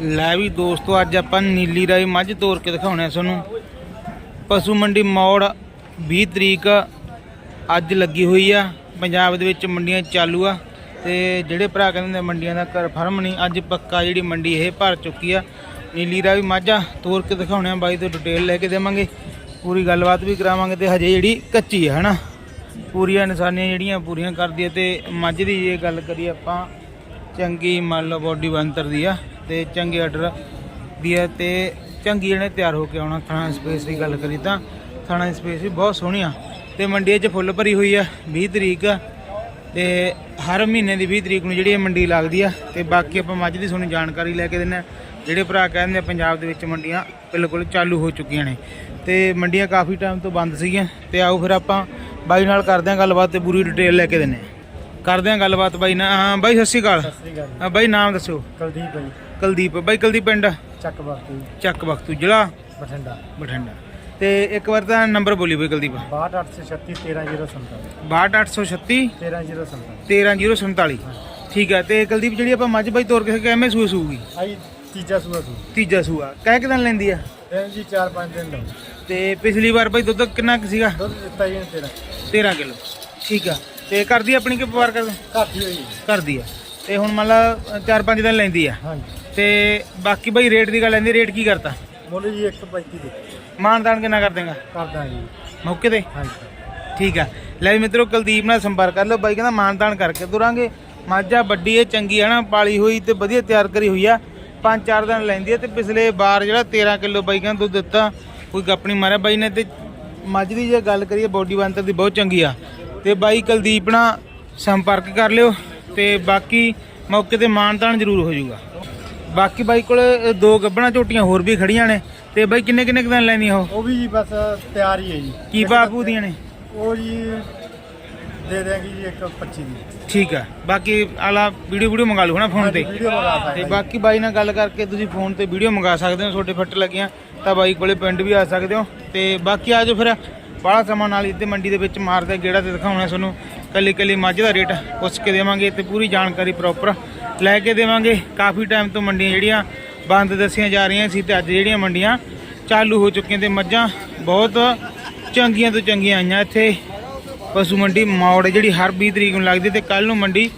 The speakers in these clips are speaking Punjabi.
ਲੈ ਵੀ ਦੋਸਤੋ, ਅੱਜ ਆਪਾਂ ਨੀਲੀ ਰਾਈ ਮੱਝ ਤੋਰ ਕੇ ਦਿਖਾਉਣੇ ਆ ਤੁਹਾਨੂੰ। ਪਸ਼ੂ ਮੰਡੀ ਮੌੜ 20 ਤਰੀਕ, ਅੱਜ ਲੱਗੀ ਹੋਈ ਆ। ਪੰਜਾਬ ਦੇ ਵਿੱਚ ਮੰਡੀਆਂ ਚਾਲੂ ਆ ਤੇ ਜਿਹੜੇ ਭਰਾ ਕਹਿੰਦੇ ਨੇ ਮੰਡੀਆਂ ਦਾ ਕਨਫਰਮ ਨਹੀਂ, ਅੱਜ ਪੱਕਾ ਜਿਹੜੀ ਮੰਡੀ ਇਹ ਭਰ ਚੁੱਕੀ ਆ। ਨੀਲੀ ਰਾਈ ਮੱਝਾਂ ਤੋਰ ਕੇ ਦਿਖਾਉਣੇ ਆ, ਬਾਈ ਤੋਂ ਡਿਟੇਲ ਲੈ ਕੇ ਦੇਵਾਂਗੇ। ਪੂਰੀ ਗੱਲਬਾਤ ਵੀ ਕਰਾਵਾਂਗੇ ਤੇ ਹਜੇ ਜਿਹੜੀ ਕੱਚੀ ਆ, ਹਨਾ? ਪੂਰੀਆਂ ਨਿਸ਼ਾਨੀਆਂ ਜਿਹੜੀਆਂ ਪੂਰੀਆਂ ਕਰਦੀ ਹੈ ਤੇ ਮੱਝ ਦੀ ਜੇ ਗੱਲ ਕਰੀਏ ਆਪਾਂ, ਚੰਗੀ ਮੰਨ ਲਓ ਬੋਡੀ ਬਣਤਰ ਦੀ ਆ। ਤੇ ਚੰਗੇ ਆਰਡਰ ਦੀ ਆ ਤੇ ਚੰਗੀ ਜਿਹਨੇ ਤਿਆਰ ਹੋ ਕੇ ਆਉਣਾ ਥਾਣਾ ਸਪੇਸ ਦੀ ਗੱਲ ਕਰੀ ਤਾਂ। ਥਾਣਾ ਸਪੇਸ ਵੀ ਬਹੁਤ ਸੋਹਣੀ ਆ ਤੇ ਮੰਡੀ 'ਚ ਫੁੱਲ ਭਰੀ ਹੋਈ ਆ 20 ਤਰੀਕ ਤੇ ਹਰ ਮਹੀਨੇ ਦੀ 20 ਤਰੀਕ ਨੂੰ ਜਿਹੜੀ ਇਹ ਮੰਡੀ ਲੱਗਦੀ ਆ ਤੇ ਬਾਕੀ ਆਪਾਂ ਮੱਝ ਦੀ ਤੁਹਾਨੂੰ ਜਾਣਕਾਰੀ ਲੈ ਕੇ ਆ। ਜਿਹੜੇ ਭਰਾ ਕਹਿੰਦੇ ਆ ਪੰਜਾਬ ਦੇ ਵਿੱਚ ਮੰਡੀਆਂ ਬਿਲਕੁਲ ਚਾਲੂ ਹੋ ਚੁੱਕੀਆਂ ਨੇ ਤੇ ਮੰਡੀਆਂ ਕਾਫੀ ਟਾਈਮ ਤੋਂ ਬੰਦ ਸੀਗੀਆਂ ਤੇ ਆਓ ਫਿਰ ਆਪਾਂ ਬਾਈ ਨਾਲ ਕਰਦੇ ਆ ਗੱਲਬਾਤ ਤੇ ਪੂਰੀ ਡਿਟੇਲ ਲੈ ਕੇ ਆ। ਕਰਦੇ ਆ ਗੱਲਬਾਤ ਬਾਈ ਨਾਲ। ਹਾਂ ਬਾਈ ਸਤਿ ਸ਼੍ਰੀ ਅਕਾਲ। ਸ੍ਰੀ ਅਕਾਲ ਹਾਂ ਬਾਈ ਨਾਮ ਦੱਸੋ। ਕੁਲਦੀਪ ਭਾਈ ਕੁਲਦੀਪ। ਬਾਈ ਕੁਲਦੀਪ ਪਿੰਡ? ਚੱਕ ਬਖਤੂ ਜ਼ਿਲ੍ਹਾ? ਬਠਿੰਡਾ। ਬਠਿੰਡਾ। ਤੇ ਇੱਕ ਵਾਰ ਤਾਂ ਨੰਬਰ ਬੋਲੀ ਬਾਈ ਕੁਲਦੀਪ। 62836 13047 62836 13047 13047 ਠੀਕ ਹੈ ਤੇ ਕੁਲਦੀਪ ਜਿਹੜੀ ਆਪਾਂ ਮੱਝ ਬਾਈ ਤੋਰ ਕੇ ਕਿਵੇਂ ਸੂਏ ਸੂਗੀ ਆਈ ਤੀਜਾ ਸੂਆ ਸੂ। ਤੀਜਾ ਸੂਆ। ਕਹਿ ਕਿਦਾਂ ਲੈਂਦੀ ਆ? ਇਹ ਜੀ 4-5 ਦਿਨ ਦਾ ਤੇ ਪਿਛਲੀ ਵਾਰ ਬਾਈ ਦੁੱਧ ਕਿੰਨਾ ਕੁ ਸੀਗਾ? ਦੁੱਧ ਦਿੱਤਾ ਜੀ ਤੇਰਾ। 13 ਕਿਲੋ। ਠੀਕ ਆ। ਤੇ ਕਰਦੀ ਆਪਣੀ ਕਿ ਵਪਾਰ ਕਰ ਘੱਟ ਹੀ ਹੋਈ ਕਰਦੀ ਆ। ਤੇ ਹੁਣ ਮੰਨ ਲਾ 4-5 ਦਿਨ ਲੈਂਦੀ ਆ। ਹਾਂਜੀ। ਤੇ ਬਾਕੀ ਬਾਈ ਰੇਟ ਦੀ ਗੱਲ ਲੈਂਦੀ ਰੇਟ ਕੀ ਕਰਤਾ? ਮੁੱਲ ਜੀ 135 ਦੇ। ਮਾਨਦਾਨ ਕਿੰਨਾ ਕਰ ਦੇਗਾ? ਕਰਦਾ ਜੀ। ਮੌਕੇ ਤੇ? ਹਾਂਜੀ। ਠੀਕ ਆ। ਲੈ ਵੀ ਮਿੱਤਰੋ ਕੁਲਦੀਪ ਨਾਲ ਸੰਪਰਕ ਕਰ ਲਓ। ਬਾਈ ਕਹਿੰਦਾ ਮਾਨਦਾਨ ਕਰਕੇ ਤੁਰਾਂਗੇ। ਮਾਝਾ ਵੱਡੀ ਹੈ ਚੰਗੀ ਹੈ ਨਾ ਪਾਲੀ ਹੋਈ ਤੇ ਵਧੀਆ ਤਿਆਰ ਕਰੀ ਹੋਈ ਆ। ਪੰਜ ਚਾਰ ਦਿਨ ਲੈਂਦੀ ਹੈ ਤੇ ਪਿਛਲੇ ਵਾਰ ਜਿਹੜਾ 13 ਕਿਲੋ ਬਾਈ ਕਹਿੰਦਾ ਦੁੱਧ ਦਿੱਤਾ ਕੋਈ ਗੱਪ ਨਹੀਂ ਮਾਰਿਆ ਬਾਈ ਨੇ ਤੇ ਮੱਝ ਦੀ ਜੇ ਗੱਲ ਕਰੀਏ ਬੋਡੀ ਬੰਤਰ ਦੀ ਬਹੁਤ ਚੰਗੀ ਆ। ਤੇ ਬਾਈ ਕੁਲਦੀਪ ਨਾਲ ਸੰਪਰਕ ਕਰ ਲਿਓ ਤੇ ਬਾਕੀ ਮੌਕੇ ਤੇ ਮਾਨਦਾਨ ਜ਼ਰੂਰ ਹੋ ਜਾਊਗਾ। ਬਾਕੀ ਬਾਈ ਕੋਲ ਦੋ ਗੱਬਣਾ ਝੋਟੀਆਂ ਹੋਰ ਵੀ ਖੜੀਆਂ ਨੇ। ਤੇ ਬਾਈ ਕਿੰਨੇ ਕਿੰਨੇ ਕੁ ਦਿਨ ਲੈਣੀਆਂ ਉਹ? ਉਹ ਵੀ ਜੀ ਬਸ ਤਿਆਰ ਹੀ ਹੈ ਜੀ। ਕੀ ਬਾਪੂ ਦੀਆਂ ਨੇ? ਉਹ ਜੀ ਦੇ ਦੇਗੀ ਜੀ 125 ਦੀ। ਠੀਕ ਆ। ਬਾਕੀ ਆਲਾ ਵੀਡੀਓ ਵੀਡੀਓ ਮੰਗਾ ਲਓ ਹਨਾ ਫੋਨ ਤੇ। ਵੀਡੀਓ ਮੰਗਾ ਤੇ ਬਾਕੀ ਬਾਈ ਨਾਲ ਗੱਲ ਕਰਕੇ ਤੁਸੀਂ ਫੋਨ ਤੇ ਵੀਡੀਓ ਮੰਗਾ ਸਕਦੇ ਹੋ ਛੋਟੇ ਫੱਟ ਲੱਗੀਆਂ ਤਾਂ ਬਾਈ ਕੋਲੇ ਪਿੰਡ ਵੀ ਆ ਸਕਦੇ ਹੋ। ਤੇ ਬਾਕੀ ਆਜੋ ਫਿਰ ਬਾਹਲਾ ਸਮਾਂ ਨਾਲ ਇੱਥੇ ਮੰਡੀ ਦੇ ਵਿੱਚ ਮਾਰਦੇ ਗੇੜਾ ਤੇ ਦਿਖਾਉਣਾ ਤੁਹਾਨੂੰ। ਕੱਲੀ ਕੱਲੀ ਮੱਝ ਦਾ ਰੇਟ ਪੁੱਛ ਕੇ ਦੇਵਾਂਗੇ ਤੇ ਪੂਰੀ ਜਾਣਕਾਰੀ ਪ੍ਰੋਪਰ ਲੈ ਕੇ ਦੇਵਾਂਗੇ। ਕਾਫੀ ਟਾਈਮ ਤੋਂ ਮੰਡੀਆਂ ਜਿਹੜੀਆਂ ਬੰਦ ਦੱਸੀਆਂ ਜਾ ਰਹੀਆਂ ਸੀ ਤੇ ਅੱਜ ਜਿਹੜੀਆਂ ਮੰਡੀਆਂ ਚਾਲੂ ਹੋ ਚੁੱਕੀਆਂ ਤੇ ਮੱਝਾਂ ਬਹੁਤ ਚੰਗੀਆਂ ਤੋਂ ਚੰਗੀਆਂ ਆਈਆਂ। ਇੱਥੇ ਪਸ਼ੂ ਮੰਡੀ ਮੌੜ ਜਿਹੜੀ ਹਰ 20 ਤਰੀਕ ਨੂੰ ਲੱਗਦੀ ਤੇ ਕੱਲ ਨੂੰ ਮੰਡੀ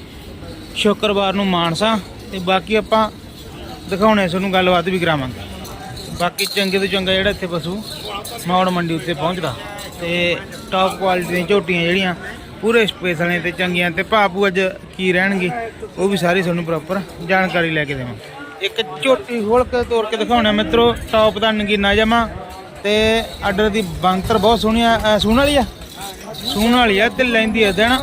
ਸ਼ੁੱਕਰਵਾਰ ਨੂੰ ਮਾਨਸਾ। ਤੇ ਬਾਕੀ ਆਪਾਂ ਦਿਖਾਉਣੇ ਤੁਹਾਨੂੰ, ਗੱਲਬਾਤ ਵੀ ਕਰਾਵਾਂਗੇ। ਬਾਕੀ ਚੰਗੇ ਤੋਂ ਚੰਗਾ ਜਿਹੜਾ ਇੱਥੇ ਪਸ਼ੂ ਮੌੜ ਮੰਡੀ ਉੱਤੇ ਪਹੁੰਚਦਾ। ਤੇ ਟਾਪ ਕੁਆਲਿਟੀ ਦੀਆਂ ਝੋਟੀਆਂ ਜਿਹੜੀਆਂ ਪੂਰੇ ਸਪੇਸ ਵਾਲੇ ਤੇ, ਚੰਗੀਆਂ ਤੇ। ਭਾਪੂ ਅੱਜ ਕੀ ਰਹਿਣਗੇ, ਉਹ ਵੀ ਸਾਰੀ ਤੁਹਾਨੂੰ ਪ੍ਰੋਪਰ ਜਾਣਕਾਰੀ ਲੈ ਕੇ ਦੇਵਾਂਗੇ ਇੱਕ ਝੋਟੀ ਖੋਲ ਕੇ ਤੋੜ ਕੇ ਦਿਖਾਉਣਾ ਮਿੱਤਰੋ ਟਾਪ ਦਾ ਨਗੀਨਾ ਜਮਾ। ਤੇ ਆਰਡਰ ਦੀ ਬੰਤਰ ਬਹੁਤ ਸੋਹਣੀ ਆ ਸੂਣ ਵਾਲੀ ਆ? ਸੂਣ ਵਾਲੀ ਆ ਤੇ ਲੈਂਦੀ ਐ ਦੇਣਾ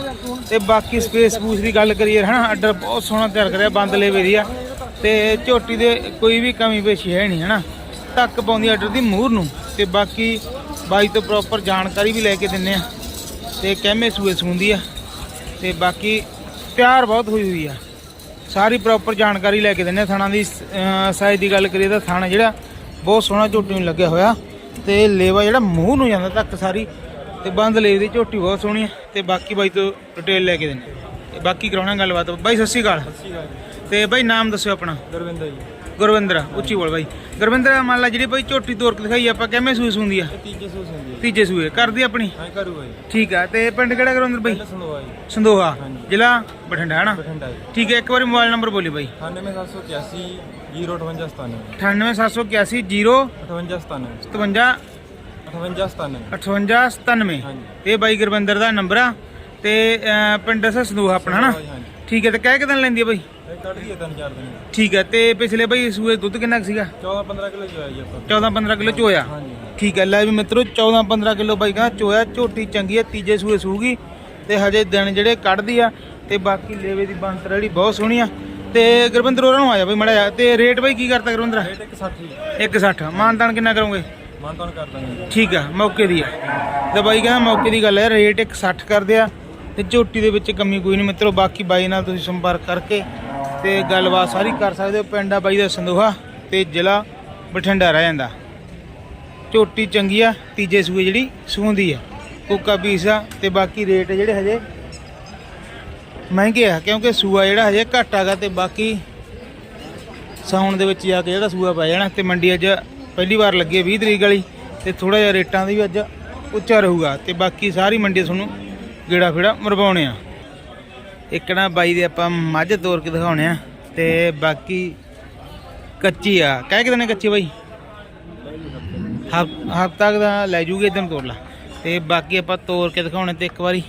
ਤੇ ਬਾਕੀ ਸਪੇਸ ਪੂਸ ਦੀ ਗੱਲ ਕਰੀਏ, ਹਨਾ ਆਰਡਰ ਬਹੁਤ ਸੋਹਣਾ ਤਿਆਰ ਕਰਿਆ, ਬੰਦ ਲੇਵੇ ਦੀ ਆ। ਤੇ ਝੋਟੀ ਦੇ ਕੋਈ ਵੀ ਕਮੀ ਪੇਸ਼ੀ ਹੈ ਨਹੀਂ, ਹਨਾ। ਟੱਕ ਪਾਉਂਦੀ ਆਰਡਰ ਦੀ ਮੂਹਰ ਨੂੰ। ਤੇ ਬਾਕੀ ਬਾਈ ਤੋਂ ਪ੍ਰੋਪਰ ਜਾਣਕਾਰੀ ਵੀ ਲੈ ਕੇ ਦਿੰਨੇ ਆ। ਤੇ ਕਹਿਮੇ ਸੂਏ ਸੂੰਦੀ ਆ। ਤੇ ਬਾਕੀ ਤਿਆਰ ਬਹੁਤ ਹੋਈ ਹੋਈ ਆ। ਸਾਰੀ ਪ੍ਰੋਪਰ ਜਾਣਕਾਰੀ ਲੈ ਕੇ ਦਿੰਨੇ ਆ ਥਾਣਾ ਦੀ। ਸਾਈਜ਼ ਦੀ ਗੱਲ ਕਰੀਏ ਤਾਂ ਥਾਣਾ ਜਿਹੜਾ ਬਹੁਤ ਸੋਹਣਾ ਝੋਟੀ ਨੂੰ ਲੱਗਿਆ ਹੋਇਆ। ਤੇ ਲੇਵਾ ਜਿਹੜਾ ਮੂੰਹ ਨੂੰ ਜਾਂਦਾ ਤੱਕ ਸਾਰੀ। ਤੇ ਬੰਦ ਲੇਵ ਦੀ ਝੋਟੀ ਬਹੁਤ ਸੋਹਣੀ ਆ। ਤੇ ਬਾਕੀ ਬਾਈ ਤੋਂ ਡਿਟੇਲ ਲੈ ਕੇ ਦਿੰਨੇ ਬਾਕੀ ਕਰਾਉਣਾ ਗੱਲਬਾਤ। ਬਾਈ ਸਤਿ ਸ਼੍ਰੀ ਅਕਾਲ। ਤੇ ਬਾਈ ਨਾਮ ਦੱਸਿਓ ਆਪਣਾ। ਗੁਰਵਿੰਦਰ ਜੀ। ਗੁਰਵਿੰਦਰ ਉੱਚੀ ਬੋਲ ਬਾਈ। ਗੁਰਵਿੰਦਰ ਮੰਨ ਲਾ ਜਿਹੜੀ ਬਾਈ ਝੋਟੀ ਤੋਰ ਕੇ ਦਿਖਾਈ ਆਪਾਂ ਕਿਵੇਂ ਸੂਈ ਸੂੰਦੀ ਆ? ਤੀਜੇ ਸੂ ਸੰਦੀ ਤੀਜੇ ਸੂਏ ਕਰਦੀ ਆਪਣੀ? ਹਾਂ ਕਰੂਗਾ ਜੀ ਠੀਕ ਆ ਤੇ ਪਿੰਡ ਕਿਹੜਾ ਗੁਰਵਿੰਦਰ ਬਾਈ? ਜੀ। ਸੰਦੋਹਾ। ਜ਼ਿਲ੍ਹਾ ਬਠਿੰਡਾ ਹਨਾ ਬਠਿੰਡਾ ਜੀ। ਠੀਕ ਹੈ ਇੱਕ ਵਾਰੀ ਮੋਬਾਈਲ ਨੰਬਰ ਬੋਲੀ ਬਾਈ। 98781 05897 98781 0 5897 57 5897 5897 ਹਾਂਜੀ। ਇਹ ਬਾਈ ਗੁਰਵਿੰਦਰ ਦਾ ਨੰਬਰ ਆ। ਤੇ ਪਿੰਡ ਸੰਦੋਹਾ ਆਪਣਾ ਹਨਾ ਠੀਕ ਹੈ ਤੇ ਕਹਿ ਕਿਦਾਂ ਲੈਂਦੀ ਆ ਬਾਈ? ਤਿੰਨ ਚਾਰ ਦਿਨ। ਠੀਕ ਹੈ ਤੇ ਪਿਛਲੇ ਬਾਈ ਸੂਏ ਦੁੱਧ ਕਿੰਨਾ ਕੁ ਸੀਗਾ? 14 15 ਕਿਲੋ ਜੋ ਹੈ ਜੀ ਆਪਾਂ। 14 15 ਕਿਲੋ ਚੋਇਆ? ਹਾਂਜੀ ਠੀਕ ਹੈ ਲੈ ਵੀ ਮਿੱਤਰੋ 14 15 ਕਿਲੋ ਬਾਈ ਕਹਿੰਦਾ ਚੋਇਆ ਝੋਟੀ ਚੰਗੀ ਹੈ ਤੀਜੇ ਸੂਏ ਸੂਗੀ ਤੇ ਹਜੇ ਦਿਨ ਜਿਹੜੇ ਕੱਢਦੀ ਆ ਤੇ ਬਾਕੀ ਲੇਵੇ ਦੀ ਬੰਤਰ ਜਿਹੜੀ ਬਹੁਤ ਸੋਹਣੀ ਆ। ਤੇ ਗੁਰਵਿੰਦਰ ਹੋਰਾਂ ਨੂੰ ਆਇਆ ਬਈ ਮੜਾ ਤੇ ਰੇਟ ਬਾਈ ਕੀ ਕਰਤਾ ਗੁਰਵਿੰਦਰ? ਰੇਟ 160 160 ਮਾਨਦਾਨ ਕਿੰਨਾ ਕਰੋਗੇ? ਮਾਨ ਤਾਨ ਕਰ ਦਾਂਗੇ ਠੀਕ ਆ ਮੌਕੇ ਦੀ ਆ। ਤੇ ਬਾਈ ਕਹਿੰਦਾ ਮੌਕੇ ਦੀ ਗੱਲ ਹੈ ਰੇਟ 160 ਕਰਦੇ ਆ ਤੇ ਝੋਟੀ ਦੇ ਵਿੱਚ ਕਮੀ ਕੋਈ ਨਹੀਂ ਮਿੱਤਰੋ ਬਾਕੀ ਬਾਈ ਨਾਲ ਤੁਸੀਂ ਸੰਪਰਕ ਕਰਕੇ ਤੇ ਗੱਲਬਾਤ ਸਾਰੀ ਕਰ ਸਕਦੇ ਹੋ ਪਿੰਡ ਆ ਬਾਈ ਦਾ ਸੰਦੋਹਾ ਤੇ ਜ਼ਿਲ੍ਹਾ ਬਠਿੰਡਾ ਰਹਿ ਜਾਂਦਾ। ਝੋਟੀ ਚੰਗੀ ਆ, ਤੀਜੇ ਸੂਏ ਜਿਹੜੀ ਸੂੰਦੀ ਆ। ਕੋਕਾ ਪੀਸ ਆ ਤੇ ਬਾਕੀ ਰੇਟ ਜਿਹੜੇ ਹਜੇ ਮਹਿੰਗੇ ਆ, ਕਿਉਂਕਿ ਸੂਆ ਜਿਹੜਾ ਹਜੇ ਘੱਟ ਆਗਾ ਤੇ ਬਾਕੀ ਸਾਉਣ ਦੇ ਵਿੱਚ ਜਾ ਕੇ ਜਿਹੜਾ ਸੂਆ ਪੈ ਜਾਣਾ ਤੇ ਮੰਡੀ ਅੱਜ ਪਹਿਲੀ ਵਾਰ ਲੱਗੀ ਹੈ 20 ਤਰੀਕ ਵਾਲੀ ਤੇ ਥੋੜਾ ਜਿਹਾ ਰੇਟਾਂ ਦੀ ਵੀ ਅੱਜ ਉੱਚਾ ਰਹੂਗਾ ਤੇ ਬਾਕੀ ਸਾਰੀ ਮੰਡੀ ਤੁਹਾਨੂੰ ਗੇੜਾ ਫੇੜਾ ਮਰਵਾਉਣੇ ਆ। ਇੱਕ ਨਾ ਬਾਈ ਦੇ ਆਪਾਂ ਮੱਝ ਤੋਰ ਕੇ ਦਿਖਾਉਣੇ ਆ ਤੇ ਬਾਕੀ ਕੱਚੀ ਆ। ਕਹਿ ਕਿ ਦਿਨੇ ਕੱਚੀ ਬਾਈ? ਹਫਤਾ ਦਾ ਲੈ ਜੂਗੇ ਇਦਾਂ ਤੋੜ ਲਾ। ਤੇ ਬਾਕੀ ਆਪਾਂ ਤੋੜ ਕੇ ਦਿਖਾਉਣੇ ਤੇ ਇੱਕ ਵਾਰੀ।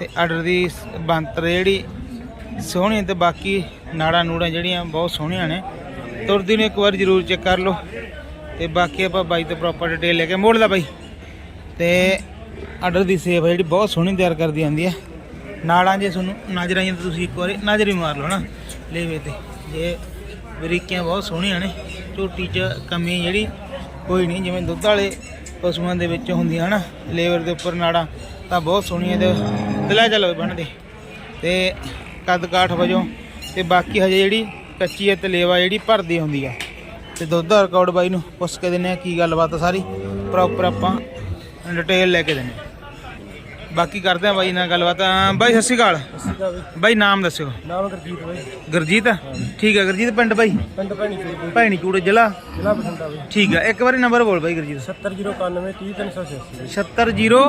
ਤੇ ਆਰਡਰ ਦੀ ਸ- ਬੰਤਰ ਜਿਹੜੀ ਸੋਹਣੀ ਹੈ ਤੇ ਬਾਕੀ ਨਾੜਾ ਨੂੜਾਂ ਜਿਹੜੀਆਂ ਬਹੁਤ ਸੋਹਣੀਆਂ ਨੇ। ਤੁਰਦੀ ਨੂੰ ਇੱਕ ਵਾਰ ਜ਼ਰੂਰ ਚੈੱਕ ਕਰ ਲਓ। ਤੇ ਬਾਕੀ ਆਪਾਂ ਬਾਈ ਤੋਂ ਪ੍ਰੋਪਰ ਡਿਟੇਲ ਲੈ ਕੇ ਮੋੜ ਲਾ ਬਾਈ। ਤੇ ਆਰਡਰ ਦੀ ਸੇਵ ਜਿਹੜੀ ਬਹੁਤ ਸੋਹਣੀ ਤਿਆਰ ਕਰਦੀ ਆਂਦੀ ਹੈ ਨਾੜਾਂ ਜੇ ਤੁਹਾਨੂੰ ਨਜ਼ਰ ਆਈਆਂ ਤਾਂ ਤੁਸੀਂ ਇੱਕ ਵਾਰੀ ਨਜ਼ਰ ਹੀ ਮਾਰ ਲਓ ਨਾ। ਲੇਵੇ ਤੇ ਜੇ ਬਰੀਕੀਆਂ ਬਹੁਤ ਸੋਹਣੀਆਂ ਨੇ, ਝੋਟੀ 'ਚ ਕਮੀ ਜਿਹੜੀ ਕੋਈ ਨਹੀਂ, ਜਿਵੇਂ ਦੁੱਧ ਵਾਲੇ ਪਸ਼ੂਆਂ ਦੇ ਵਿੱਚ ਹੁੰਦੀਆਂ ਨਾ ਲੇਵਰ ਦੇ ਉੱਪਰ ਨਾੜਾਂ, ਤਾਂ ਬਹੁਤ ਸੋਹਣੀਆਂ ਤੇ ਦਿਲਾ ਚੱਲੋ ਬਣਦੇ ਤੇ ਕੱਦ ਕਾਠ ਵਜੋਂ ਤੇ ਬਾਕੀ ਹਜੇ ਜਿਹੜੀ ਕੱਚੀ ਹੈ ਤੇ ਲੇਵਾ ਜਿਹੜੀ ਭਰਦੀ ਹੁੰਦੀ ਆ। ਤੇ ਦੁੱਧ ਦਾ ਰਿਕਾਰਡ ਬਾਈ ਨੂੰ ਪੁੱਛ ਕੇ ਦਿੰਨੇ ਆ ਕੀ ਗੱਲਬਾਤ ਆ ਸਾਰੀ। ਪ੍ਰੋਪਰ ਆਪਾਂ ਡਿਟੇਲ ਲੈ ਕੇ ਦਿੰਨੇ ਆ। ਬਾਕੀ ਕਰਦੇ ਆ ਬਾਈ ਨਾਲ ਗੱਲਬਾਤ। ਅਹ ਬਾਈ ਸਤਿ ਸ਼੍ਰੀ ਅਕਾਲ। ਸਿੱਧਾ ਬਈ ਬਾਈ ਨਾਮ ਦੱਸਿਓ। ਨਾਮ ਗੁਰਜੀਤ ਬਈ। ਗੁਰਜੀਤ? ਠੀਕ ਹੈ ਗੁਰਜੀਤ ਪਿੰਡ ਬਾਈ? ਪਿੰਡ ਭੈਣੀ ਚੋਂ ਭੈਣੀ ਚੂੜੇ ਜ਼ਿਲ੍ਹਾ? ਜ਼ਿਲ੍ਹਾ ਬਠਿੰਡਾ ਬਈ। ਠੀਕ ਹੈ ਇੱਕ ਵਾਰੀ ਨੰਬਰ ਬੋਲ ਬਾਈ ਗੁਰਜੀਤ। 70091 30386 70091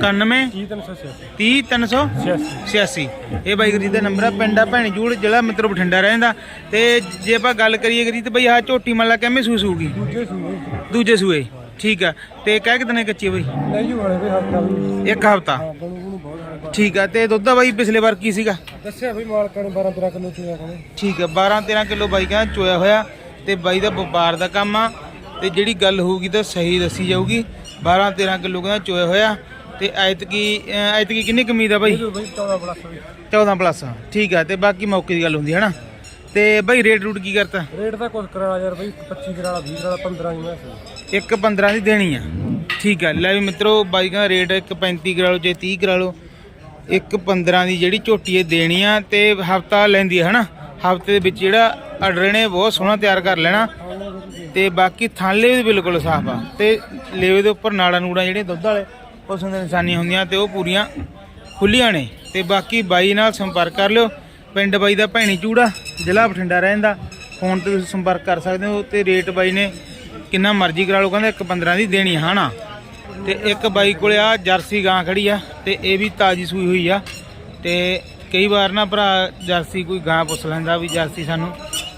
91 30386 30386 86 ਇਹ ਬਾਈ ਗੁਰਜੀਤ ਦਾ ਨੰਬਰ ਆ ਪਿੰਡ ਆ ਭੈਣੀ ਜੂੜ ਜ਼ਿਲ੍ਹਾ ਮਿੱਤਰ ਬਠਿੰਡਾ ਰਹਿੰਦਾ। ਤੇ ਜੇ ਆਪਾਂ ਗੱਲ ਕਰੀਏ ਗੁਰਜੀਤ ਬਈ ਆਹ ਝੋਟੀ ਮੰਨ ਲਾ ਕਿਵੇਂ ਸੂਸ ਹੋਊਗੀ ਦੂਜੇ ਸੂਏ। ਦੂਜੇ ਸੂਏ। ਠੀਕ ਆ ਤੇ ਕਹਿ ਕਿਤਨੇ ਕੱਚੀ ਬਈ? ਲੈ ਜੂ ਵਾਲੇ ਵੀ ਹਫਤਾ ਵੀ ਇੱਕ ਹਫਤਾ। ਹਾਂ ਬਣੂ ਬਣੂ ਬਹੁਤ ਹੋਣਾ। ਠੀਕ ਆ ਤੇ ਦੁੱਧ ਦਾ ਬਾਈ ਪਿਛਲੇ ਵਾਰ ਕੀ ਸੀਗਾ? ਦੱਸਿਆ ਬਈ ਮਾਲਕਾਂ ਨੇ 12 13 ਕਿਲੋ ਚੋਇਆ ਕਹਿੰਦੇ। ਠੀਕ ਆ 12 13 ਕਿਲੋ ਬਾਈ ਕਹਿੰਦਾ ਚੋਇਆ ਹੋਇਆ। ਤੇ ਬਾਈ ਦਾ ਵਪਾਰ ਦਾ ਕੰਮ ਆ। ਤੇ ਜਿਹੜੀ ਗੱਲ ਹੋਊਗੀ ਤਾਂ ਸਹੀ ਦੱਸੀ ਜਾਊਗੀ। 12 13 ਕਿਲੋ ਕਹਿੰਦਾ ਚੋਇਆ ਹੋਇਆ। ਤੇ ਐਤਕੀ ਅਹ ਐਤਕੀ ਕਿੰਨੀ ਕਮੀਦ ਆ ਬਾਈ? ਇਹ ਬਈ 14 ਪਲੱਸ ਬਈ। 14 ਪਲੱਸ। ਠੀਕ ਆ ਤੇ ਬਾਕੀ ਮੌਕੇ ਦੀ ਗੱਲ ਹੁੰਦੀ ਹੈ ਨਾ ਤੇ ਬਾਈ ਰੇਟ ਰੂਟ ਕੀ ਕਰਤਾ? ਰੇਟ ਤਾਂ ਕੁਝ ਕਰਾਣਾ ਯਾਰ ਬਈ 25 ਕਰਾਲਾ 20 ਕਰਾਲਾ 15 ਨਹੀਂ ਮੈਂ ਇੱਕ 15 ਦੀ ਦੇਣੀ ਆ। ਠੀਕ ਆ। ਲੈ ਵੀ ਮਿੱਤਰੋ, ਬਾਈ ਦਾ ਰੇਟ ਇੱਕ 35 ਕਰਾ ਲਓ, ਜੇ 30 ਕਰਾ ਲਓ। ਇੱਕ 15 ਦੀ ਜਿਹੜੀ ਝੋਟੀ ਇਹ ਦੇਣੀ ਆ ਤੇ ਹਫਤਾ ਲੈਂਦੀ ਹੈ ਹਨਾ? ਹਫ਼ਤੇ ਦੇ ਵਿੱਚ ਜਿਹੜਾ ਆਰਡਰ ਨੇ ਬਹੁਤ ਸੋਹਣਾ ਤਿਆਰ ਕਰ ਲੈਣਾ। ਤੇ ਬਾਕੀ ਥਾਲੇ ਵੀ ਬਿਲਕੁਲ ਸਾਫ਼ ਆ। ਤੇ ਲੇਵੇ ਦੇ ਉੱਪਰ ਨਾੜਾ ਨੂੜਾ ਜਿਹੜੇ ਦੁੱਧ ਵਾਲੇ ਉਸ ਦੇ ਨਿਸ਼ਾਨੀਆਂ ਹੁੰਦੀਆਂ ਤੇ ਉਹ ਪੂਰੀਆਂ ਖੁੱਲੀਆਂ ਨੇ। ਤੇ ਬਾਕੀ ਬਾਈ ਨਾਲ ਸੰਪਰਕ ਕਰ ਲਿਓ। ਪਿੰਡ ਬਾਈ ਦਾ ਭੈਣੀ ਚੂੜਾ, ਜ਼ਿਲ੍ਹਾ ਬਠਿੰਡਾ ਰਹਿੰਦਾ। ਫੋਨ ਤੇ ਤੁਸੀਂ ਸੰਪਰਕ ਕਰ ਸਕਦੇ ਹੋ ਤੇ ਰੇਟ ਬਾਈ ਨੇ ਕਿੰਨਾ ਮਰਜ਼ੀ ਕਰਾ ਲਓ ਕਹਿੰਦਾ ਇੱਕ 15 ਦੀ ਦੇਣੀ ਆ ਹਨਾ? ਤੇ ਇੱਕ ਬਾਈ ਕੋਲੇ ਆ ਜਰਸੀ ਗਾਂ ਖੜੀ ਆ ਤੇ ਇਹ ਵੀ ਤਾਜੀ ਸੂਈ ਹੋਈ ਆ। ਤੇ ਕਈ ਵਾਰ ਨਾ ਭਰਾ ਜਰਸੀ ਕੋਈ ਗਾਂ ਪੁੱਛ ਲੈਂਦਾ ਵੀ ਜਰਸੀ ਸਾਨੂੰ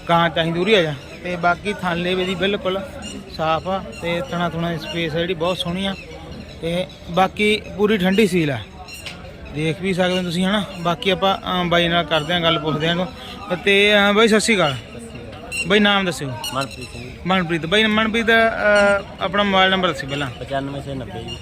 ਗਾਂ ਚਾਹੀਦੀ ਉਰੀ ਆ ਜਾ। ਤੇ ਬਾਕੀ ਥਾਲੇ ਵੀ ਦੀ ਬਿਲਕੁਲ ਸਾਫ਼ ਆ ਤੇ ਤਣਾ ਥੁਣਾ ਦੀ ਸਪੇਸ ਆ ਜਿਹੜੀ ਬਹੁਤ ਸੋਹਣੀ ਆ। ਤੇ ਬਾਕੀ ਪੂਰੀ ਠੰਡੀ ਸੀਲ ਆ। ਦੇਖ ਵੀ ਸਕਦੇ ਹੋ ਤੁਸੀਂ ਹਨਾ? ਬਾਕੀ ਆਪਾਂ ਅਮ, ਬਾਈ ਨਾਲ ਕਰਦੇ ਆਂ ਗੱਲ ਪੁੱਛਦੇ ਆਂ ਤੇ ਅਮ, ਬਾਈ ਸਤਿ ਸ਼੍ਰੀ ਅਕਾਲ। ਬਾਈ ਨਾਮ ਦੱਸਿਓ। ਮਨਪ੍ਰੀਤ ਸਿੰਘ। ਮਨਪ੍ਰੀਤ। ਬਾਈ ਮਨਪ੍ਰੀਤ ਆਪਣਾ ਮੋਬਾਈਲ ਨੰਬਰ ਦੱਸੀ ਪਹਿਲਾਂ। 95 ਸੇ 90 ਜੀ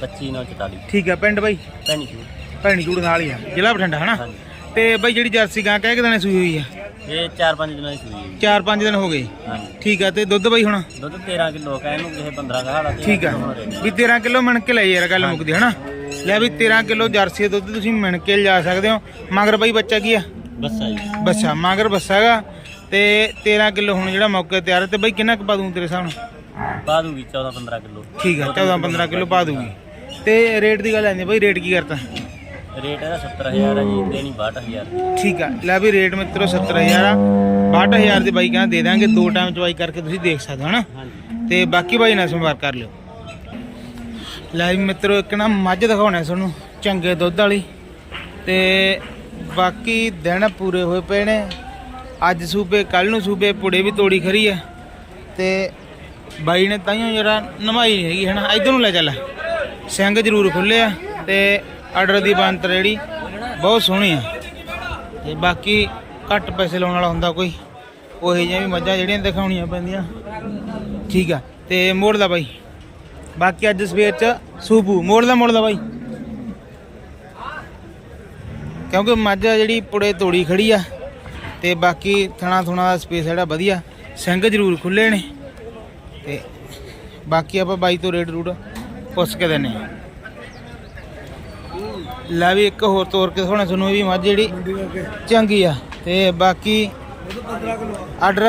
25 ਨਾਲ 44 ਠੀਕ ਆ ਪਿੰਡ ਬਾਈ? ਭੈਣੀ ਜੀ ਭੈਣੀ ਜੂੜ ਨਾਲ ਹੀ ਆ। ਜ਼ਿਲ੍ਹਾ ਬਠਿੰਡਾ ਹਨਾ? ਹਾਂਜੀ। ਤੇ ਬਾਈ ਜਿਹੜੀ ਜਰਸੀ ਗਾਂ ਕਹਿ ਕਿ ਦਿਨੇ ਸੂਈ ਹੋਈ ਆ? ਇਹ 4-5 ਦਿਨਾਂ ਦੀ ਸੂਈ ਹੈ ਜੀ। 4-5 ਦਿਨ ਹੋ ਗਏ। ਹਾਂਜੀ। ਠੀਕ ਆ ਤੇ ਦੁੱਧ ਬਾਈ ਹੁਣ? ਦੁੱਧ 13 ਕਿਲੋ ਕਾ ਇਹਨੂੰ ਕਿਸੇ 15 ਦਾ ਹਾਲਾ ਠੀਕ ਆ। ਵੀ 13 ਕਿਲੋ ਮਿਣ ਕੇ ਲੈ ਯਾਰ ਗੱਲ ਮੁੱਕਦੀ ਹਨਾ? ਲੈ ਵੀ 13 ਕਿਲੋ ਜਰਸੀ ਦਾ ਦੁੱਧ ਤੁਸੀਂ ਮਿਣ ਕੇ ਲਿਜਾ ਸਕਦੇ ਹੋ। ਮਗਰ ਬਾਈ ਬੱਚਾ ਕੀ ਆ? ਬਸ ਜੀ। ਬੱਚਾ ਮਗਰ ਬੱਸਾ ਹੈਗਾ। ਤੇ 13 ਕਿਲੋ ਹੁਣ ਜਿਹੜਾ ਮੌਕੇ ਤਿਆਰ ਹੈ ਤੇ ਬਾਈ ਕਿੰਨਾ ਕੁ ਪਾ ਦੂੰ ਤੇਰੇ ਸਾਹਮਣੇ? ਪਾ ਦੂਗੀ 14-15 ਕਿਲੋ। ਠੀਕ ਆ 14 15 ਕਿਲੋ ਪਾ ਦੂਗੀ। ਤੇ ਰੇਟ ਦੀ ਗੱਲ ਆਂਦੀ ਬਾਈ ਰੇਟ ਕੀ ਕਰਤਾ? ਰੇਟ ਇਹਦਾ 70000 ਹੈ ਜੀ ਦੇਣੀ 62000 ਠੀਕ ਆ ਲੈ ਵੀ ਰੇਟ ਮਿੱਤਰੋ 70000 ਆ। 62000 ਦੇ ਬਾਈ ਕਹਿੰਦਾ ਦੇ ਦਾਂਗੇ ਦੋ ਟਾਈਮ ਚਵਾਈ ਕਰਕੇ ਤੁਸੀਂ ਦੇਖ ਸਕਦੇ ਹੋ ਹਨਾ ਤੇ ਬਾਕੀ ਬਾਈ ਨਾਲ ਸੰਪਰਕ ਕਰ ਲਿਓ। ਲੈ ਵੀ ਮਿੱਤਰੋ ਇੱਕ ਨਾ ਮੱਝ ਦਿਖਾਉਣਾ ਤੁਹਾਨੂੰ ਚੰਗੇ ਦੁੱਧ ਵਾਲੀ। ਤੇ ਬਾਕੀ ਦਿਨ ਪੂਰੇ ਹੋਏ ਪਏ ਨੇ। ਅੱਜ ਸੂਬੇ ਕੱਲ ਨੂੰ ਸੂਬੇ ਪੁੜੇ ਵੀ ਤੋੜੀ ਖਰੀ ਹੈ ਤੇ ਬਾਈ ਨੇ ਤਾਈਓ ਜਰਾ ਨਮਾਈ ਨਹੀਂ ਹੈਗੀ, ਹਨਾ? ਇਧਰ ਨੂੰ ਲੈ ਚੱਲ। ਸਿੰਘ ਜ਼ਰੂਰ ਖੁੱਲੇ ਆ ਤੇ ਆਰਡਰ ਦੀ ਬੰਤਰ ਜਿਹੜੀ ਬਹੁਤ ਸੋਹਣੀ ਆ। ਤੇ ਬਾਕੀ ਘੱਟ ਪੈਸੇ ਲਾਉਣ ਵਾਲਾ ਹੁੰਦਾ ਕੋਈ। ਉਹ ਜਿਹੀਆਂ ਵੀ ਮੱਝਾਂ ਜਿਹੜੀਆਂ ਦਿਖਾਉਣੀਆਂ ਪੈਂਦੀਆਂ। ਠੀਕ ਆ। ਤੇ ਮੋੜ ਦਾ ਬਾਈ। ਬਾਕੀ ਅੱਜ ਸਵੇਰ ਚ ਸੂਬੂ। ਮੋੜ ਦਾ ਮੋੜ ਦਾ ਬਾਈ। ਕਿਉਂਕਿ ਮੱਝ ਜਿਹੜੀ ਪੁੜੇ ਤੋੜੀ ਖੜੀ ਆ। ਤੇ ਬਾਕੀ ਥਣਾ ਥੁਣਾ ਦਾ ਸਪੇਸ ਜਿਹੜਾ ਵਧੀਆ, ਸਿੰਘ ਜ਼ਰੂਰ ਖੁੱਲੇ ਨੇ। ਤੇ ਬਾਕੀ ਆਪਾਂ ਬਾਈ ਤੋਂ ਰੇਡ ਰੂਟ ਪੁੱਛ ਕੇ ਦਿੰਨੇ ਆ ਲੈ ਵੀ ਇੱਕ ਹੋਰ ਤੋਰ ਕੇ ਦਿਖਾਉਣਾ ਤੁਹਾਨੂੰ ਵੀ ਮੱਝ ਜਿਹੜੀ ਚੰਗੀ ਆ। ਤੇ ਬਾਕੀ ਆਰਡਰ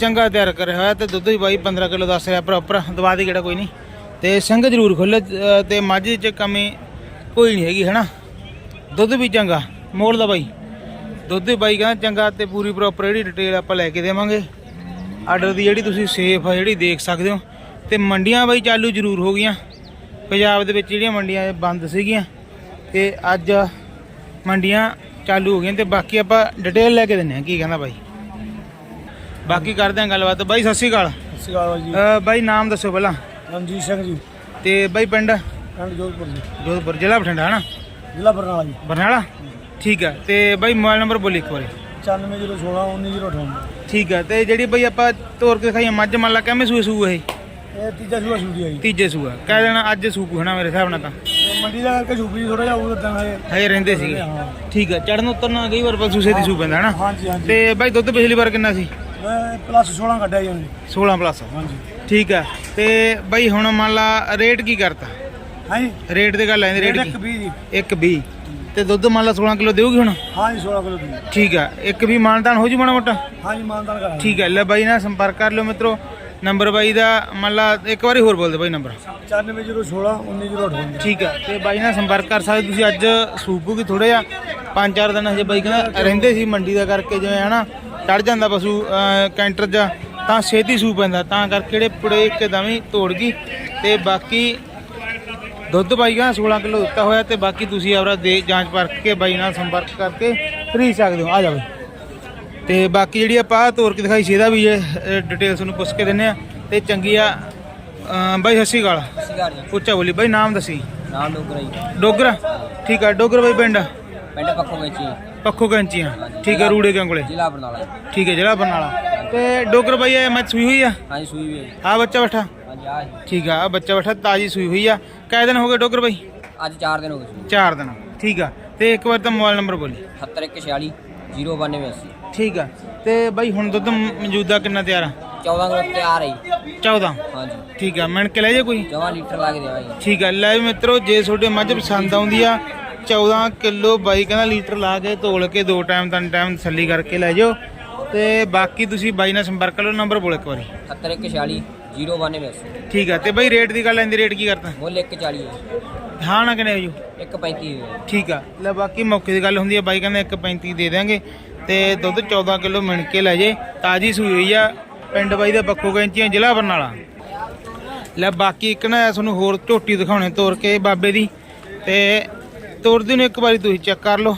ਚੰਗਾ ਤਿਆਰ ਕਰਿਆ ਹੋਇਆ ਤੇ ਦੁੱਧ ਵੀ ਬਾਈ 15 ਕਿਲੋ ਦੱਸ ਰਿਹਾ ਪ੍ਰੋਪਰ ਦਵਾ ਦੇ ਕਿਹੜਾ ਕੋਈ ਨਹੀਂ। ਤੇ ਸਿੰਘ ਜ਼ਰੂਰ ਖੁੱਲੇ ਤੇ ਮੱਝ 'ਚ ਕਮੀ ਕੋਈ ਨਹੀਂ ਹੈਗੀ, ਹਨਾ? ਦੁੱਧ ਵੀ ਚੰਗਾ ਮੋੜ ਦਾ ਬਾਈ। ਦੁੱਧ ਦੇ ਬਾਈ ਕਹਿੰਦਾ ਚੰਗਾ ਤੇ ਪੂਰੀ ਪ੍ਰੋਪਰ ਜਿਹੜੀ ਡਿਟੇਲ ਆਪਾਂ ਲੈ ਕੇ ਦੇਵਾਂਗੇ। ਆਰਡਰ ਦੀ ਜਿਹੜੀ ਤੁਸੀਂ ਸੇਫ ਆ ਜਿਹੜੀ ਦੇਖ ਸਕਦੇ ਹੋ। ਤੇ ਮੰਡੀਆਂ ਬਾਈ ਚਾਲੂ ਜ਼ਰੂਰ ਹੋ ਗਈਆਂ। ਪੰਜਾਬ ਦੇ ਵਿੱਚ ਜਿਹੜੀਆਂ ਮੰਡੀਆਂ ਬੰਦ ਸੀਗੀਆਂ। ਤੇ ਅੱਜ ਮੰਡੀਆਂ ਚਾਲੂ ਹੋ ਗਈਆਂ ਤੇ ਬਾਕੀ ਆਪਾਂ ਡਿਟੇਲ ਲੈ ਕੇ ਦਿੰਨੇ ਆ ਕੀ ਕਹਿੰਦਾ ਬਾਈ। ਬਾਕੀ ਕਰਦੇ ਆ ਗੱਲਬਾਤ। ਬਾਈ ਸਤਿ ਸ਼੍ਰੀ ਅਕਾਲ। ਸਤਿ ਸ਼੍ਰੀ ਅਕਾਲ ਜੀ। ਬਾਈ ਨਾਮ ਦੱਸੋ ਪਹਿਲਾਂ। ਰਣਜੀਤ ਸਿੰਘ ਜੀ। ਤੇ ਬਾਈ ਪਿੰਡ? ਪਿੰਡ ਜੋਧਪੁਰ ਜੀ। ਜੋਧਪੁਰ ਜ਼ਿਲ੍ਹਾ ਬਠਿੰਡਾ ਹਨਾ? ਜ਼ਿਲ੍ਹਾ ਬਰਨਾਲਾ ਜੀ। ਬਰਨਾਲਾ? ਠੀਕ ਆ ਤੇ ਬਾਈ ਮੋਬਾਈਲ ਨੰਬਰ ਬੋਲੀ ਇੱਕ ਵਾਰੀ। 94016 19058 ਠੀਕ ਆ ਤੇ ਜਿਹੜੀ ਬਈ ਆਪਾਂ ਤੋਰ ਕੇ ਦਿਖਾਈ ਮੱਝ ਮੰਨ ਲਾ ਕਿਵੇਂ ਸੂਏ ਸੂ ਇਹ? ਇਹ ਤੀਜਾ ਸੂਆ ਛੁੱਟੀ ਆ ਜੀ। ਤੀਜੇ ਸੂਆ। ਕਹਿ ਦੇਣਾ ਅੱਜ ਸੂਕੂ ਹਨਾ ਮੇਰੇ ਹਿਸਾਬ ਨਾਲ ਤਾਂ। ਮੰਡੀ ਦਾ ਕਰਕੇ ਛੁੱਟੀ ਥੋੜਾ ਜਿਹਾ ਉਹ ਦਿਨ ਹੈ ਹਜੇ ਰਹਿੰਦੇ ਹਾਂ। ਠੀਕ ਆ ਚੜਨ ਉਤਰਨਾ ਕਈ ਵਾਰ ਪਸੂ ਦੀ ਸੂ ਪੈਂਦਾ ਹਨਾ ਹਾਂਜੀ ਹਾਂਜੀ। ਤੇ ਬਾਈ ਦੁੱਧ ਪਿਛਲੀ ਵਾਰ ਕਿੰਨਾ ਸੀ? ਪਲੱਸ 16 ਕੱਢਿਆ ਜੀ ਉਹਨੇ। 16 ਪਲੱਸ। ਹਾਂਜੀ। ਠੀਕ ਆ ਤੇ ਬਾਈ ਹੁਣ ਮੰਨ ਲਾ ਰੇਟ ਕੀ ਕਰਤਾ? ਹਾਂਜੀ ਰੇਟ ਦੀ ਗੱਲ ਆਂਦੀ ਰੇਟ ਇੱਕ ਕੀ? 20 ਜੀ। 1 20 ਤੇ ਦੁੱਧ ਮੰਨ ਲਾ 16 ਕਿਲੋ ਦੇਊਗੀ ਹੁਣ? ਹਾਂਜੀ 16 ਕਿਲੋ ਦੀ ਠੀਕ ਆ ਇੱਕ ਵੀ ਮਾਨਦਾਨ ਹੋ ਜੂ ਮਾੜਾ ਮੋਟਾ? ਹਾਂਜੀ ਮਾਨਦਾਨ ਕਰਾਂਗੇ। ਠੀਕ ਹੈ ਲੈ ਬਾਈ ਨਾਲ ਸੰਪਰਕ ਕਰ ਲਿਓ ਮਿੱਤਰੋ। ਨੰਬਰ ਬਾਈ ਦਾ ਮੰਨ ਲਾ ਇੱਕ ਵਾਰੀ ਹੋਰ ਬੋਲ ਦੇ ਬਾਈ ਨੰਬਰ। 94016 19058 ਠੀਕ ਹੈ ਤੇ ਬਾਈ ਨਾਲ ਸੰਪਰਕ ਕਰ ਸਕਦੇ ਤੁਸੀਂ ਅੱਜ ਸੂਪੂ ਕੀ ਥੋੜਾ ਜਿਹਾ ਪੰਜ ਚਾਰ ਦਿਨ ਹਜੇ ਬਾਈ ਕਹਿੰਦਾ ਰਹਿੰਦੇ ਸੀ ਮੰਡੀ ਦਾ ਕਰਕੇ ਜਿਵੇਂ ਹਨਾ ਚੜ ਜਾਂਦਾ ਪਸ਼ੂ ਕੈਂਟਰ 'ਚ ਤਾਂ ਛੇਤੀ ਸੂ ਪੈਂਦਾ ਤਾਂ ਕਰਕੇ ਜਿਹੜੇ ਪੁੜੇ ਇੱਕਦਮ ਹੀ ਤੋੜ ਗਈ। ਤੇ ਬਾਕੀ ਦੁੱਧ ਬਾਈ ਕਹਿੰਦਾ 16 ਕਿਲੋ ਦਿੱਤਾ ਹੋਇਆ ਤੇ ਬਾਕੀ ਤੁਸੀਂ ਆਪਦਾ ਦੇ ਜਾਂਚ ਪਰਖ ਕੇ ਬਾਈ ਨਾਲ ਸੰਪਰਕ ਕਰਕੇ ਖਰੀਦ ਸਕਦੇ ਹੋ। ਆ ਜਾ ਬਾਈ ਤੇ ਬਾਕੀ ਜਿਹੜੀ ਆਪਾਂ ਆਹ ਤੋਰ ਕੇ ਦਿਖਾਈ ਸੀ ਇਹਦਾ ਵੀ ਡਿਟੇਲ ਤੁਹਾਨੂੰ ਪੁੱਛ ਕੇ ਦਿੰਨੇ ਆ। ਤੇ ਚੰਗੀ ਆ ਅਮ ਬਾਈ ਸਤਿ ਸ਼੍ਰੀ ਅਕਾਲ। ਸਿਗਾਰ ਜੀ। ਉੱਚਾ ਬੋਲੀ ਬਾਈ ਨਾਮ ਦੱਸੀ। ਨਾਮ ਡੋਗਰਾ ਜੀ। ਡੋਗਰਾ? ਠੀਕ ਆ ਡੋਗਰ ਬਾਈ ਪਿੰਡ? ਪਿੰਡ ਪੱਖੋ ਵਿੱਚ ਜੀ ਪੱਖੋ ਕੈਂਚੀਆਂ ਠੀਕ ਆ ਰੂੜੇ ਕਿਆਂ ਕੋਲੇ ਜ਼ਿਲ੍ਹਾ ਬਰਨਾਲਾ। ਜੀ। ਠੀਕ ਹੈ ਜਿਹੜਾ ਬਰਨਾਲਾ। ਤੇ ਡੋਗਰ ਬਾਈ ਇਹ ਮੈਚ ਸੂਈ ਹੋਈ ਆ? ਹਾਂਜੀ ਸੂਈ ਵੀ ਹੈ ਜੀ। ਆ ਬੱਚਾ ਬੈਠਾ? ਹਾਂਜੀ ਆ ਜੀ। ਠੀਕ ਆ ਆ ਬੱਚਾ ਬੈਠਾ ਤਾਜੀ ਸੂਈ ਹੋਈ ਆ। ਕਾਹ ਦਿਨ ਹੋ ਗਏ ਡੋਗਰ ਬਾਈ? ਅੱਜ 4 ਦਿਨ ਹੋ ਗਏ ਸੂਈ 4 ਦਿਨ। ਠੀਕ ਆ। ਤੇ ਇੱਕ ਵਾਰ ਤਾਂ ਮੋਬਾਈਲ ਨੰਬਰ ਬੋਲੀ। 7146 09280 ਠੀਕ ਆ। ਤੇ ਬਾਈ ਹੁਣ ਦੁੱਧ ਮੌਜੂਦਾ ਕਿੰਨਾ ਤਿਆਰ ਆ? 14 ਕਿਲੋ ਤਿਆਰ ਹੈ ਜੀ। 14 ਹਾਂਜੀ। ਠੀਕ ਆ। ਮਿਣ ਕੇ ਲੈ ਜੇ ਕੋਈ? 14 ਲੀਟਰ ਲਾ ਕੇ ਦੇਵਾਂ ਜੀ ਠੀਕ ਹੈ ਲੈ ਵੀ ਮਿੱਤਰੋ ਜੇ ਤੁਹਾਡੇ ਮੱਝ ਪਸੰਦ ਆਉਂਦੀ ਆ 14 ਕਿਲੋ ਬਾਈ ਕਹਿੰਦਾ ਲੀਟਰ ਲਾ ਕੇ ਤੋਲ ਕੇ ਦੋ ਟਾਈਮ ਤਿੰਨ ਟਾਈਮ ਤਸੱਲੀ ਕਰਕੇ ਲੈ ਜਾਓ ਤੇ ਬਾਕੀ ਤੁਸੀਂ ਬਾਈ ਨਾਲ ਸੰਪਰਕ ਕਰੋ ਨੰਬਰ ਬੋਲ ਇੱਕ ਵਾਰੀ। 7146 09280 ਠੀਕ ਆ ਤੇ ਬਾਈ ਰੇਟ ਦੀ ਗੱਲ ਆਂਦੀ ਰੇਟ ਕੀ ਕਰਤਾ? ਮੁੱਲ 140 ਹੈ ਹਾਂ ਨਾ ਕਿਨੇ ਹੋ ਜੂ? 135 ਹੈ ਠੀਕ ਆ ਲੈ ਬਾਕੀ ਮੌਕੇ ਦੀ ਗੱਲ ਹੁੰਦੀ ਆ ਬਾਈ ਕਹਿੰਦਾ 1.35 ਦੇ ਦਿਆਂਗੇ। ਤੇ ਦੁੱਧ 14 ਕਿਲੋ ਮਿਣ ਕੇ ਲੈ ਜੇ ਤਾਜੀ ਸੂਈ ਹੋਈ ਆ ਪਿੰਡ ਬਾਈ ਦੇ ਬੱਖੋ ਕੈਂਚੀਆਂ ਜ਼ਿਲ੍ਹਾ ਬਰਨਾਲਾ। ਲੈ ਬਾਕੀ ਇੱਕ ਨਾ ਤੁਹਾਨੂੰ ਹੋਰ ਝੋਟੀ ਦਿਖਾਉਣੇ ਤੋਰ ਕੇ ਬਾਬੇ ਦੀ। ਤੇ ਤੋਰਦੀ ਨੂੰ ਇੱਕ ਵਾਰੀ ਤੁਸੀਂ ਚੈੱਕ ਕਰ ਲਓ।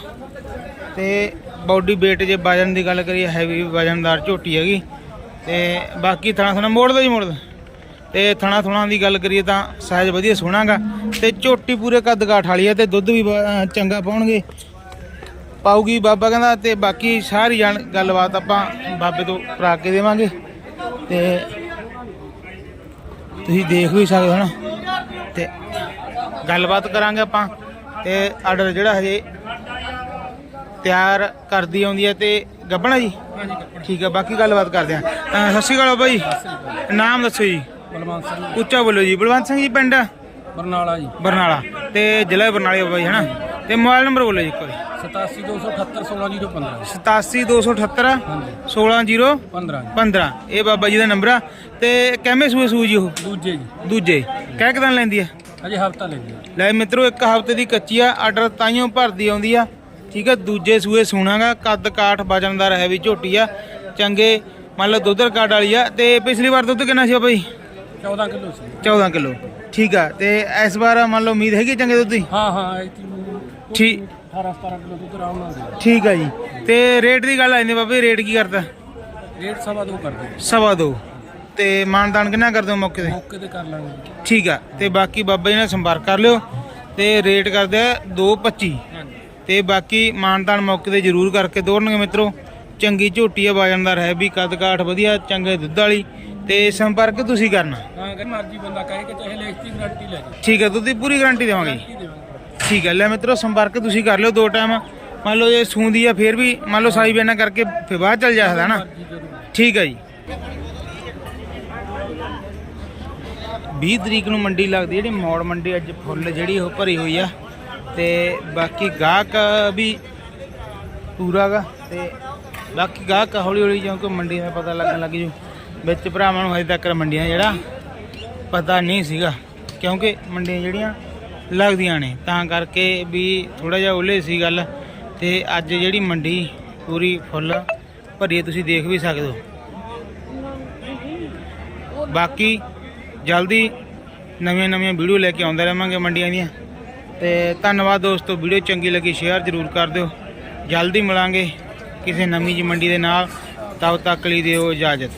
ਤੇ ਬਾਡੀ weight ਜੇ ਵਜਨ ਦੀ ਗੱਲ ਕਰੀਏ ਹੈਵੀ ਵਜਨਦਾਰ ਝੋਟੀ ਹੈਗੀ। ਤੇ ਬਾਕੀ ਥਣਾ ਥਣਾ ਮੋੜਦਾ ਜੀ ਮੋੜਦਾ। ਤੇ ਥਣਾ ਥੁਣਾ ਦੀ ਗੱਲ ਕਰੀਏ ਤਾਂ ਸਾਈਜ਼ ਵਧੀਆ ਸੋਹਣਾਗਾ ਤੇ ਝੋਟੀ ਪੂਰੇ ਕੱਦ ਕਾਠ ਵਾਲੀ ਆ ਤੇ ਦੁੱਧ ਵੀ ਚੰਗਾ ਪਾਉਣਗੇ। ਪਾਉਗੀ ਬਾਬਾ ਕਹਿੰਦਾ ਤੇ ਬਾਕੀ ਸਾਰੀ ਜਾਣ ਗੱਲਬਾਤ ਆਪਾਂ ਬਾਬੇ ਤੋਂ ਕਰਾ ਕੇ ਦੇਵਾਂਗੇ। ਤੇ ਤੁਸੀਂ ਦੇਖ ਵੀ ਸਕਦੇ ਹੋ ਨਾ। ਤੇ ਗੱਲਬਾਤ ਕਰਾਂਗੇ ਆਪਾਂ। ਤੇ ਆਰਡਰ ਜਿਹੜਾ ਹਜੇ ਤਿਆਰ ਕਰਦੀ ਆਉਂਦੀ ਹੈ ਤੇ ਗੱਬਣਾ ਜੀ? ਠੀਕ ਹੈ ਬਾਕੀ ਗੱਲਬਾਤ ਕਰਦੇ ਆ। ਸਤਿ ਸ਼੍ਰੀ ਅਕਾਲ ਬਾਈ ਨਾਮ ਦੱਸੋ ਜੀ। ਬਲਵੰਤ ਸਿੰਘ ਉੱਚਾ ਬੋਲੋ ਜੀ। ਬਲਵੰਤ ਸਿੰਘ ਜੀ ਪਿੰਡ? ਬਰਨਾਲਾ ਜੀ। ਬਰਨਾਲਾ। ਤੇ ਜ਼ਿਲ੍ਹਾ ਬਰਨਾਲੇ ਬਾਈ ਹਨਾ? ਤੇ ਮੋਬਾਈਲ ਨੰਬਰ ਬੋਲੋ ਜੀ ਇੱਕ ਵਾਰੀ। 87278 16015 87278 ਹਾਂਜੀ। 16015 15 ਇਹ ਬਾਬਾ ਜੀ ਦਾ ਨੰਬਰ ਆ। ਤੇ ਕਿਵੇਂ ਸੂਏ ਸੂ ਜੀ ਉਹ? ਦੂਜੇ ਜੀ। ਦੂਜੇ। ਕਹਿ ਕਿਦਾਂ ਲੈਂਦੀ ਆ? ਅਜੇ ਹਫਤਾ ਲੈ ਜੀ ਲੈ ਮਿੱਤਰੋ ਇੱਕ ਹਫ਼ਤੇ ਦੀ ਕੱਚੀ ਆ। ਆਰਡਰ ਤਾਈਓ ਭਰਦੀ ਆਉਂਦੀ ਆ। ਠੀਕ ਆ ਦੂਜੇ ਸੂਏ ਸੂਣਾਗਾ। ਕੱਦ ਕਾਠ ਵਜਨਦਾਰ ਹੈ ਵੀ ਝੋਟੀ ਆ। ਚੰਗੇ ਮੰਨ ਲਓ ਦੁੱਧ ਰਿਕਾਰਡ ਵਾਲੀ ਆ। ਤੇ ਪਿਛਲੀ ਵਾਰ ਦੁੱਧ ਕਿੰਨਾ ਸੀ ਬਾਈ 14 ਕਿਲੋ ਸੀ। 14 ਕਿਲੋ। ਠੀਕ ਆ ਤੇ ਇਸ ਵਾਰ ਮੰਨ ਲਓ ਉਮੀਦ ਹੈਗੀ ਚੰਗੇ ਦੁੱਧ ਦੀ ਹਾਂ ਹਾਂ ਠੀਕ। 18 17 ਕਿਲੋ ਦੁੱਧ ਆਰਾਮ ਨਾਲ ਦੇ ਠੀਕ ਆ ਜੀ। ਤੇ ਰੇਟ ਦੀ ਗੱਲ ਆਂਦੀ ਬਾਬੇ ਰੇਟ ਕੀ ਕਰਦਾ? ਰੇਟ ਸਵਾ ਦੋ ਕਰ ਦੇ ਸਵਾ ਦੋ। ਤੇ ਮਾਨਦਾਨ ਕਿੰਨਾ ਕਰਦੇ ਹੋ ਮੌਕੇ ਤੇ? ਮੌਕੇ ਤੇ ਕਰ ਲਾਂਗੇ। ਠੀਕ ਆ ਤੇ ਬਾਕੀ ਬਾਬਾ ਜੀ ਨਾਲ ਸੰਪਰਕ ਕਰ ਲਿਓ। ਤੇ ਰੇਟ ਕਰਦੇ ਆ 225 ਤੇ ਬਾਕੀ ਮਾਨਦਾਨ ਮੌਕੇ ਤੇ ਜ਼ਰੂਰ ਕਰਕੇ ਦੋਰਨਗੇ ਮਿੱਤਰੋ। ਚੰਗੀ ਝੋਟੀ ਆ ਵਜਨਦਾਰ ਹੈ ਵੀ ਕੱਦ ਕਾਠ ਵਧੀਆ ਚੰਗੇ ਦੁੱਧ ਵਾਲੀ। ਤੇ ਸੰਪਰਕ ਤੁਸੀਂ ਕਰਨਾ। ਹਾਂ ਕਿ ਮਰਜ਼ੀ ਬੰਦਾ ਕਹੇ ਕਿ ਚਾਹੇ ਲਿਖਤੀ ਗਰੰਟੀ ਲੈ ਜੀ ਠੀਕ ਹੈ ਦੁੱਧ ਦੀ ਪੂਰੀ ਗਾਰੰਟੀ ਦੇਵਾਂਗੇ। ਜੀ। ਠੀਕ ਹੈ ਲੈ ਮਿੱਤਰੋ ਸੰਪਰਕ ਤੁਸੀਂ ਕਰ ਲਿਓ ਦੋ ਟਾਈਮ ਮੰਨ ਲਓ ਜੇ ਸੂੰਦੀ ਆ ਫੇਰ ਵੀ ਮੰਨ ਲਓ ਸਾਈ ਬਿਆਨਾ ਕਰਕੇ ਫੇਰ ਬਾਅਦ ਚੱਲ ਜਾਂਦਾ ਨਾ। ਜੀ ਜਦੋਂ ਠੀਕ ਹੈ ਜੀ। 20 ਤਰੀਕ ਨੂੰ ਮੰਡੀ ਲੱਗਦੀ ਜਿਹੜੀ ਮੌੜ ਮੰਡੀ ਅੱਜ ਫੁੱਲ ਜਿਹੜੀ ਉਹ ਭਰੀ ਹੋਈ ਆ। ਤੇ ਬਾਕੀ ਗਾਹਕ ਵੀ ਪੂਰਾ ਗਾ ਤੇ ਬਾਕੀ ਗਾਹਕ ਹੌਲੀ ਹੌਲੀ ਜਿਉਂ ਕਿ ਮੰਡੀ ਦਾ ਪਤਾ ਲੱਗਣ ਲੱਗ ਜੂ। ਵਿੱਚ ਭਰਾਵਾਂ ਨੂੰ ਹਜੇ ਤੱਕ ਮੰਡੀਆਂ ਜਿਹੜਾ ਪਤਾ ਨਹੀਂ ਸੀਗਾ, ਕਿਉਂਕਿ ਮੰਡੀਆਂ ਜਿਹੜੀਆਂ ਲੱਗਦੀਆਂ ਨੇ, ਤਾਂ ਕਰਕੇ ਵੀ ਥੋੜਾ ਜਿਹਾ ਉਲੇ ਸੀ ਗੱਲ ਤੇ ਅੱਜ ਜਿਹੜੀ ਮੰਡੀ ਪੂਰੀ ਫੁੱਲ ਭਰੀ ਤੁਸੀਂ ਦੇਖ ਵੀ ਸਕਦੇ ਹੋ। ਬਾਕੀ ਜਲਦੀ ਨਵੀਆਂ ਨਵੀਆਂ ਵੀਡੀਓ ਲੈ ਕੇ ਆਉਂਦੇ ਰਹਾਂਗੇ ਮੰਡੀਆਂ ਦੀਆਂ। ਤੇ ਧੰਨਵਾਦ ਦੋਸਤੋ, ਵੀਡੀਓ ਚੰਗੀ ਲੱਗੀ, ਸ਼ੇਅਰ ਜ਼ਰੂਰ ਕਰ ਦਿਓ। ਜਲਦੀ ਮਿਲਾਂਗੇ ਕਿਸੇ ਨਵੀਂ ਜੀ ਮੰਡੀ ਦੇ ਨਾਲ। ਤਬ ਤੱਕ ਲਈ ਦਿਓ ਇਜਾਜ਼ਤ।